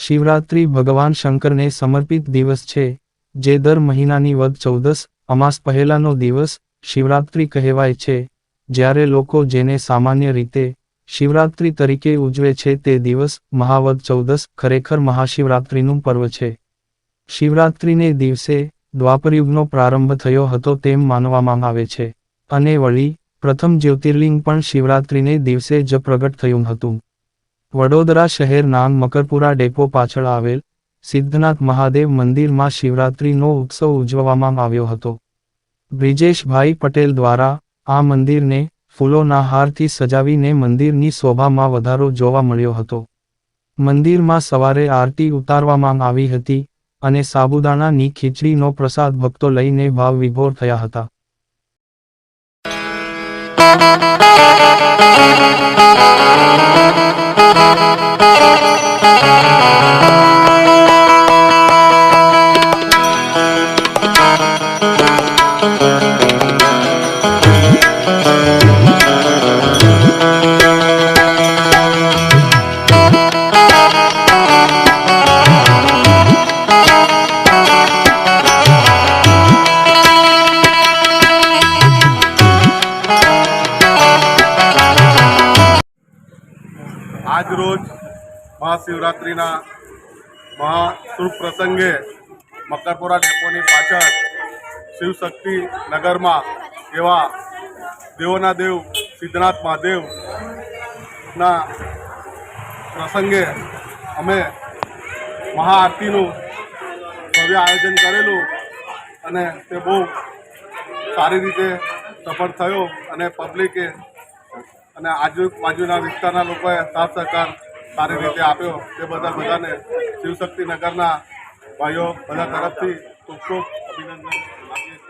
શિવરાત્રિ ભગવાન શંકરને સમર્પિત દિવસ છે, જે દર મહિનાની વદ ચૌદસ અમાસ પહેલાનો દિવસ શિવરાત્રિ કહેવાય છે, જ્યારે લોકો જેને સામાન્ય રીતે શિવરાત્રિ તરીકે ઉજવે છે તે દિવસ મહાવદ ચૌદસ ખરેખર મહાશિવરાત્રિનું પર્વ છે. શિવરાત્રિને દિવસે દ્વાપરયુગનો પ્રારંભ થયો હતો તેમ માનવામાં આવે છે, અને વળી પ્રથમ જ્યોતિર્લિંગ પણ શિવરાત્રિને દિવસે જ પ્રગટ થયું હતું. વડોદરા શહેર નામ મકરપુરા ડેપો પાછળ આવેલ સિદ્ધનાથ મહાદેવ મંદિરમાં શિવરાત્રીનો ઉત્સવ ઉજવવામાં આવ્યો હતો. બ્રિજેશભાઈ પટેલ દ્વારા આ મંદિરને ફૂલોના હારથી સજાવીને મંદિરની શોભામાં વધારો જોવા મળ્યો હતો. મંદિરમાં સવારે આરતી ઉતારવામાં આવી હતી અને સાબુદાણાની ખીચડીનો પ્રસાદ ભક્તો લઈને ભાવ વિભોર થયા હતા. આજ રોજ મહાશિવરાત્રિના મહાશુભ પ્રસંગે મકરપુરા ડેપોની પાછળ શિવશક્તિ નગરમાં એવા દેવોના દેવ, સિદ્ધનાથ મહાદેવના પ્રસંગે અમે મહાઆરતીનું ભવ્ય આયોજન કરેલું અને તે બહુ સારી રીતે સફળ થયો અને પબ્લિકે અને આજુબાજુના વિસ્તારના લોકોએ સાથ સહકાર સારી રીતે આપ્યો. તે બધા બધાને શિવશક્તિ નગરના ભાઈઓ બધા તરફથી ખૂબ ખૂબ અભિનંદન. આપીએ છીએ